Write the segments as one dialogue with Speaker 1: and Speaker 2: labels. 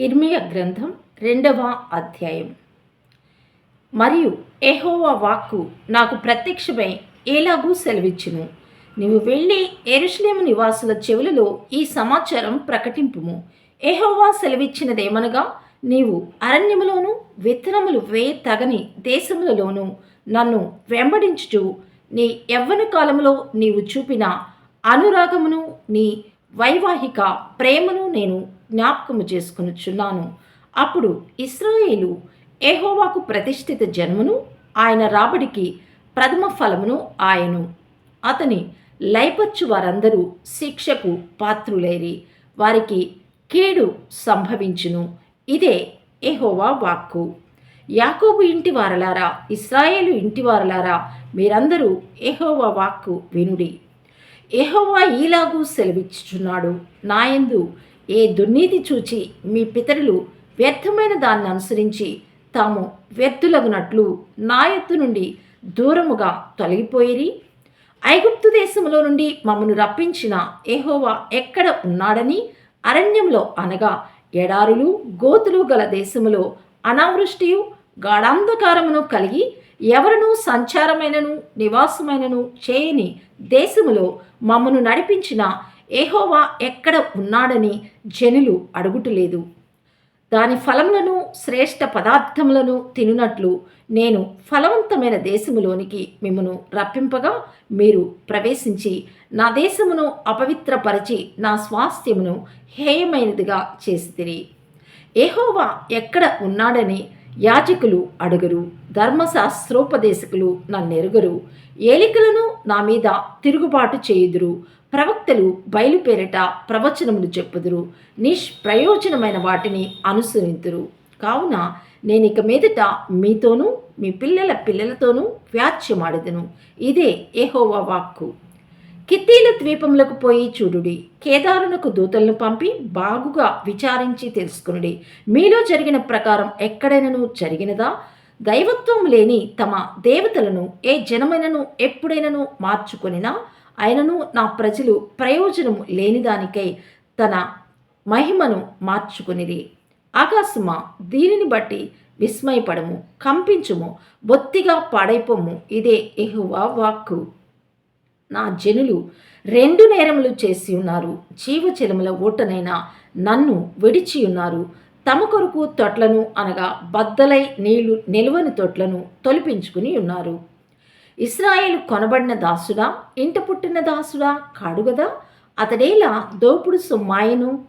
Speaker 1: ఇర్మియ గ్రంథం రెండవ అధ్యాయం. మరియు ఎహోవా వాక్కు నాకు ప్రత్యక్షమై ఏలాగూ సెలవిచ్చును. నీవు వెళ్ళి ఎరుషులేము నివాసుల చెవులలో ఈ సమాచారం ప్రకటింపుము. ఎహోవా సెలవిచ్చినదేమనగా నీవు అరణ్యములోను విత్తనములు వే తగని దేశములలోను నన్ను వెంబడించుచు నీ యవ్వన కాలంలో నీవు చూపిన అనురాగమును నీ వైవాహిక ప్రేమను నేను జ్ఞాపకము చేసుకునిచున్నాను. అప్పుడు ఇస్రాయేలు ఏహోవాకు ప్రతిష్ఠిత జన్మను ఆయన రాబడికి ప్రథమ ఫలమును ఆయను. అతని లైపచ్చు వారందరూ శిక్షకు పాత్రులేరి వారికి కీడు సంభవించును. ఇదే ఎహోవా వాక్కు. యాకోబు ఇంటి వారలారా ఇస్రాయేలు ఇంటి వారలారా మీరందరూ ఎహోవా వాక్కు వినుడి. ఎహోవా ఈలాగూ సెలవిచ్చుచున్నాడు. నాయందు ఏ దుర్నీతి చూచి మీ పితరులు వ్యర్థమైన దాన్ని అనుసరించి తాము వ్యర్థులగునట్లు నా ఎత్తు నుండి దూరముగా తొలగిపోయిరి. ఐగుప్తు దేశములో నుండి మమ్మను రప్పించిన ఎహోవా ఎక్కడ ఉన్నాడని అరణ్యంలో అనగా ఎడారులు గోతులు గల దేశములో అనావృష్టియు గాఢాంధకారమును కలిగి ఎవరను సంచారమైనను నివాసమైనను చేయని దేశములో మమ్మను నడిపించిన ఏహోవా ఎక్కడ ఉన్నాడని జనులు అడుగుటలేదు. దాని ఫలములను శ్రేష్ఠ పదార్థములను తినునట్లు నేను ఫలవంతమైన దేశములోనికి మిమ్మను రప్పింపగా మీరు ప్రవేశించి నా దేశమును అపవిత్రపరిచి నా స్వాస్థ్యమును హేయమైనదిగా చేసిరి ఏహోవా ఎక్కడ ఉన్నాడని యాజకులు అడుగరు ధర్మశాస్త్రోపదేశకులు నన్నెరుగరు. ఏలికలను నా మీద తిరుగుబాటు చేయుదురు. ప్రవక్తలు బయలుపేరట ప్రవచనములు చెప్పుదురు. నిష్ప్రయోజనమైన వాటిని అనుసరింతురు. కావున నేను ఇక మీదట మీతోనూ మీ పిల్లల పిల్లలతోనూ వ్యాచ్యమాడదును ఇదే ఏహోవా వాక్కు. కిత్తీల ద్వీపములకు పోయి చూడుడి. కేదారునకు దూతలను పంపి బాగుగా విచారించి తెలుసుకునుడి. మీలో జరిగిన ప్రకారం ఎక్కడైనను జరిగినదా? దైవత్వం లేని తమ దేవతలను ఏ జనమైనను ఎప్పుడైనను మార్చుకొనినా ఆయనను నా ప్రజలు ప్రయోజనము లేనిదానికై తన మహిమను మార్చుకునిరి. ఆకాశమా దీనిని బట్టి విస్మయపడము కంపించుము బొత్తిగా పాడైపోము. ఇదే ఎహువా వాక్కు. నా జనులు రెండు నేరములు చేసి ఉన్నారు. జీవచలముల ఓటనైనా నన్ను విడిచి ఉన్నారు. తమ కొరకు తొట్లను అనగా బద్దలై నీళ్ళు నిలువని తొట్లను తొలిపించుకుని ఉన్నారు. ఇస్రాయేల్ కొనబడిన దాసుడా ఇంట పుట్టిన దాసుడా కాడుగదా అతడేలా దోపుడు సొమ్మాయను?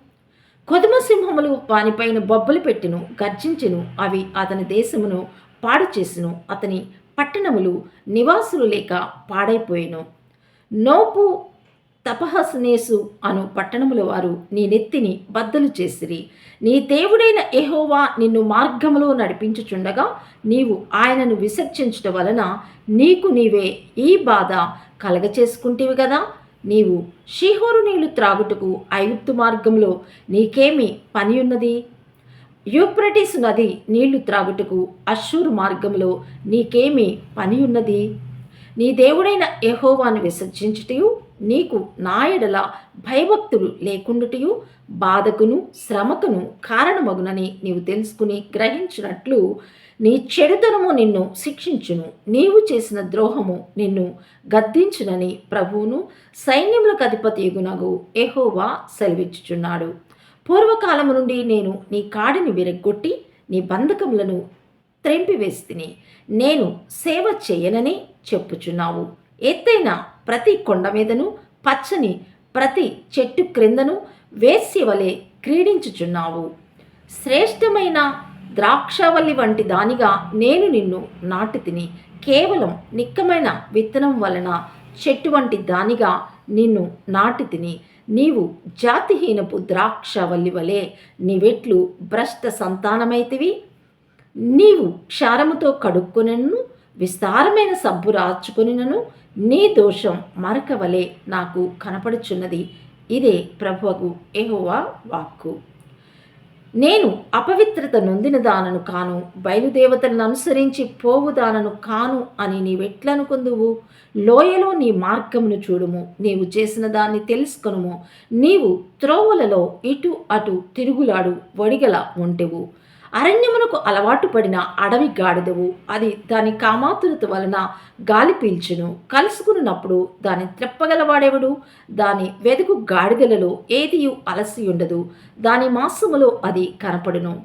Speaker 1: కొదుమ సింహములు వానిపైన బొబ్బలు పెట్టును గర్జించెను అవి అతని దేశమును పాడు చేసును అతని పట్టణములు నివాసులు లేక పాడైపోయెను. నోపు తపహస్నేసు అను పట్టణముల వారు నీ నెత్తిని బద్దలు చేసిరి. నీ దేవుడైన ఎహోవా నిన్ను మార్గములో నడిపించుచుండగా నీవు ఆయనను విసర్జించుట వలన నీకు నీవే ఈ బాధ కలగచేసుకుంటేవి కదా నీవు షీహోరు నీళ్ళు త్రాగుటకు ఐగుప్తు మార్గంలో నీకేమి పని ఉన్నది? యూప్రటిస్ నది నీళ్ళు త్రాగుటకు అశ్షూరు మార్గంలో నీకేమి పని ఉన్నది? నీ దేవుడైన ఎహోవాను విసర్జించుటయు నీకు నాయడల భయభక్తులు లేకుండుటయు బాధకును శ్రమకును కారణమగునని నీవు తెలుసుకుని గ్రహించినట్లు నీ చెడుతనము నిన్ను శిక్షించును. నీవు చేసిన ద్రోహము నిన్ను గద్దించునని ప్రభువును సైన్యములకు అధిపతి ఎగునగు ఎహోవా సెలవిచ్చుచున్నాడు. పూర్వకాలము నుండి నేను నీ కాడిని విరగ్గొట్టి నీ బంధకములను త్రెంపివేస్తిని. నేను సేవ చేయనని చెప్పుచున్నావు. ఎత్తైన ప్రతి కొండ మీదను పచ్చని ప్రతి చెట్టు క్రిందను వేశ్యవలే క్రీడించుచున్నావు. శ్రేష్టమైన ద్రాక్షవల్లి వంటి దానిగా నేను నిన్ను నాటి తిని కేవలం నిక్కమైన విత్తనం వలన చెట్టు వంటి దానిగా నిన్ను నాటి తిని నీవు జాతిహీనపు ద్రాక్షవల్లి వలె నీవెట్లు భ్రష్ట సంతానమైతివి. నీవు క్షారముతో కడుక్కొనను విస్తారమైన సబ్బు రాచుకొనినను. నీ దోషం మరక వలె నాకు కనపడుచున్నది. ఇదే ప్రభువకు ఎహోవా వాక్కు. నేను అపవిత్రత నొందిన దానను కాను బయలుదేవతలను అనుసరించి పోవుదానను కాను అని నీవెట్లనుకుందువు? లోయలో నీ మార్గమును చూడుము. నీవు చేసిన దాన్ని తెలుసుకొనుము. నీవు త్రోవలలో ఇటు అటు తిరుగులాడు వడిగల ఉంటెవు అరణ్యమునకు అలవాటు పడిన అడవి గాడిదవు. అది దాని కామాతురత వలన గాలి పీల్చును. కలుసుకున్నప్పుడు దాని త్రెప్పగలవాడెవడు? దాని వెదుగు గాడిదలలో ఏదియు అలసి ఉండదు. దాని మాసములో అది కనపడును.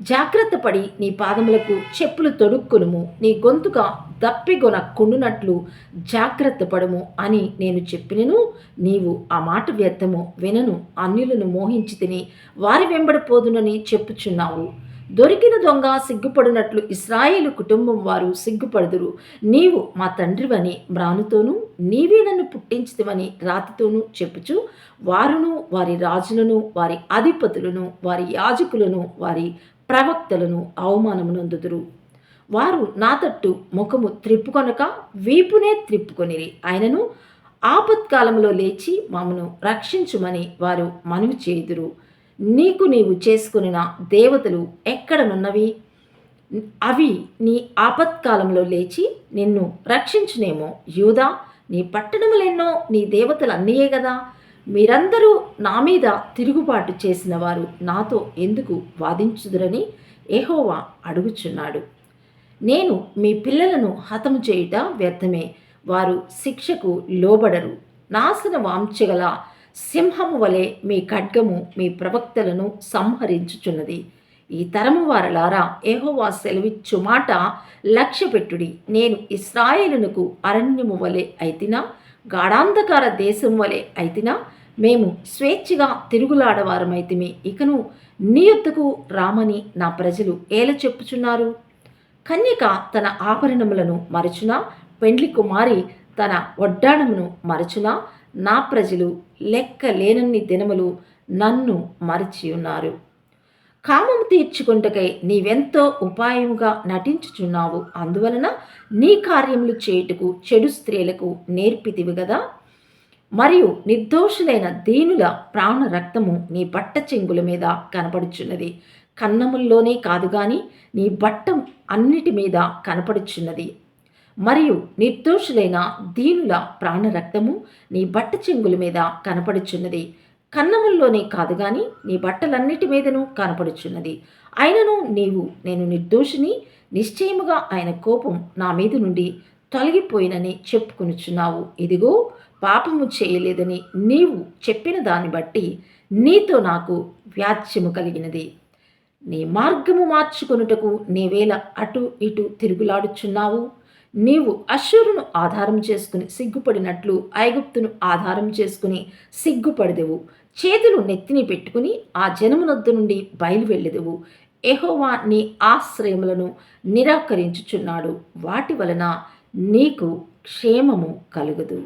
Speaker 1: జాగ్రత్త పడి నీ పాదములకు చెప్పులు తొడుక్కునుము. నీ గొంతుగా దప్పిగొన కుండునట్లు జాగ్రత్త పడము అని నేను చెప్పినను. నీవు ఆ మాట వ్యర్థము వినను. అన్యులను మోహించి తిని వారి వెంబడిపోదునని చెప్పుచున్నావు. దొరికిన దొంగ సిగ్గుపడినట్లు ఇస్రాయేలు కుటుంబం వారు సిగ్గుపడుదురు. నీవు మా తండ్రివని మ్రానుతోనూ నీవే నన్ను పుట్టించితివని రాతితోనూ చెప్పుచు వారును వారి రాజులను వారి అధిపతులను వారి యాజకులను వారి ప్రవక్తలను అవమానమునందుదురు. వారు నా తట్టు ముఖము త్రిప్పుకొనక వీపునే త్రిప్పుకొనిరి. ఆయనను ఆపత్కాలంలో లేచి మమ్మను రక్షించుమని వారు మనవి చేయుదురు. నీకు నీవు చేసుకునిన దేవతలు ఎక్కడనున్నవి? అవి నీ ఆపత్కాలంలో లేచి నిన్ను రక్షించునేమో యూదా. నీ పట్టణములెన్నో నీ దేవతలు అన్నయే కదా మీరందరూ నా మీద తిరుగుబాటు చేసిన వారు నాతో ఎందుకు వాదించుదురని ఏహోవా అడుగుచున్నాడు. నేను మీ పిల్లలను హతము చేయుట వ్యర్థమే. వారు శిక్షకు లోబడరు. నాశన వాంచగల సింహము వలె మీ ఖడ్గము మీ ప్రవక్తలను సంహరించుచున్నది. ఈ తరము వారలారా ఏహోవా సెలవిచ్చు మాట లక్ష్యపెట్టుడి. నేను ఇస్రాయేలునకు అరణ్యము వలె అయితినా గాఢాంధకార దేశం వలె అయితినా మేము స్వేచ్ఛగా తిరుగులాడవారమైతిమి. ఇకను నీ యొద్దకు రామని నా ప్రజలు ఏల చెప్పుచున్నారు? కన్యక తన ఆభరణములను మరచునా? పెండ్లి కుమారి తన వడ్డాణమును మరచునా? నా ప్రజలు లెక్క లేనన్ని దినములు నన్ను మరిచి ఉన్నారు. కామము తీర్చుకుంటకై నీవెంతో ఉపాయముగా నటించుచున్నావు. అందువలన నీ కార్యములు చేయుటకు చెడు స్త్రీలకు నేర్పితివి కదా మరియు నిర్దోషులైన దీనుల ప్రాణ రక్తము నీ బట్ట చెంగుల మీద కనపడుచున్నది. కన్నముల్లోనే కాదు కానీ నీ బట్టం అన్నిటి మీద కనపడుచున్నది. మరియు నిర్దోషులైన దీనుల ప్రాణరక్తము నీ బట్ట చెంగుల మీద కనపడుచున్నది. కన్నముల్లోనే కాదు గాని నీ బట్టలన్నిటి మీదను కనపడుచున్నది. ఆయనను నీవు నేను నిర్దోషిని నిశ్చయముగా ఆయన కోపం నా మీద నుండి తొలగిపోయినని చెప్పుకొనుచున్నావు. ఇదిగో పాపము చేయలేదని నీవు చెప్పిన దాన్ని బట్టి నీతో నాకు వ్యాజ్యము కలిగినది. నీ మార్గము మార్చుకొనుటకు నీవేళ అటు ఇటు తిరుగులాడుచున్నావు. నీవు అశ్వరును ఆధారం చేసుకుని సిగ్గుపడినట్లు ఐగుప్తును ఆధారం చేసుకుని సిగ్గుపడదెవు. చేతులు నెత్తిని పెట్టుకుని ఆ జనమునొద్దు నుండి బయలువెళ్ళెదవు. ఎహోవా నీ ఆశ్రయములను నిరాకరించుచున్నాడు. వాటి వలన నీకు క్షేమము కలుగదు.